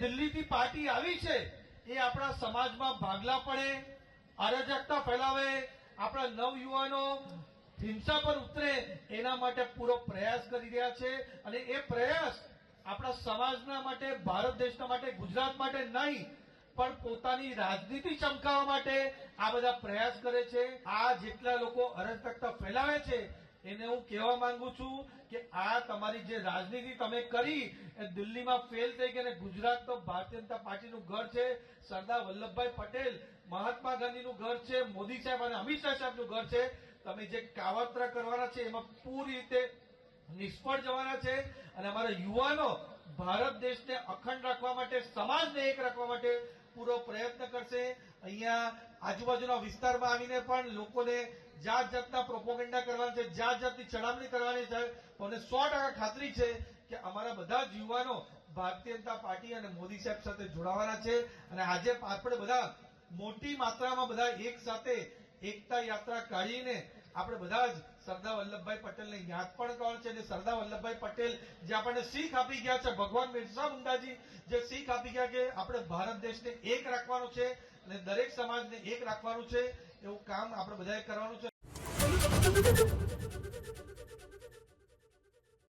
દિલ્હીથી પાર્ટી આવી છે, એ આપણા સમાજમાં ભાગલા પડે અરાજકતા ફેલાવે, આપણા નવયુવાનો હિંસા પર ઉતરે, એના માટે પૂરો પ્રયાસ કરી રહ્યા છે અને એ પ્રયાસ આપણા સમાજના માટે, ભારત દેશના માટે, ગુજરાત માટે નહીં, પણ પોતાની રાજનીતિ ચમકાવવા માટે આ બધા પ્રયાસ કરે છે. આ જેટલા લોકો અરાજકતા ફેલાવે છે એને હું કહેવા માંગુ છું કે આ તમારી જે રાજનીતિ તમે કરી, એ દિલ્હીમાં ફેલ થઈ ગઈ અને ગુજરાત તો ભારતીય જનતા પાર્ટીનું ઘર છે, સરદાર વલ્લભભાઈ પટેલ, મહાત્મા ગાંધીનું ઘર છે, મોદી સાહેબ અને અમિત શાહ સાહેબનું ઘર છે, તમે જે કાવતરા કરવાના છે, એમાં પૂરી રીતે નિષ્ફળ જવાના છે અને અમારા યુવાનો ભારત દેશને અખંડ રાખવા માટે, સમાજને એક રાખવા માટે પૂરો પ્રયત્ન કરશે. અહીંયા આજુબાજુના વિસ્તારમાં આવીને પણ લોકોને જાત જાતના પ્રોપોગેન્ડા કરવાના છે જાત જાતની ચડામણી કરવાની છે. મને સો ટકા ખાતરી છે કે અમારા બધા જ યુવાનો ભારતીય જનતા પાર્ટી અને મોદી સાહેબ સાથે જોડાવાના છે. અને આજે આપણે બધા મોટી માત્રામાં બધા એક સાથે એકતા યાત્રા કાઢીને આપણે બધા જ સરદાર વલ્લભભાઈ પટેલને યાદ પણ કરવાનું છે. અને સરદાર વલ્લભભાઈ પટેલ જે આપણને શીખ આપી ગયા છે, ભગવાન બિરસા મુંડાજી, જે શીખ આપી ગયા કે આપણે ભારત દેશને એક રાખવાનો છે. અને દરેક સમાજને એક રાખવાનું છે એવું કામ આપણે બધાએ કરવાનું છે.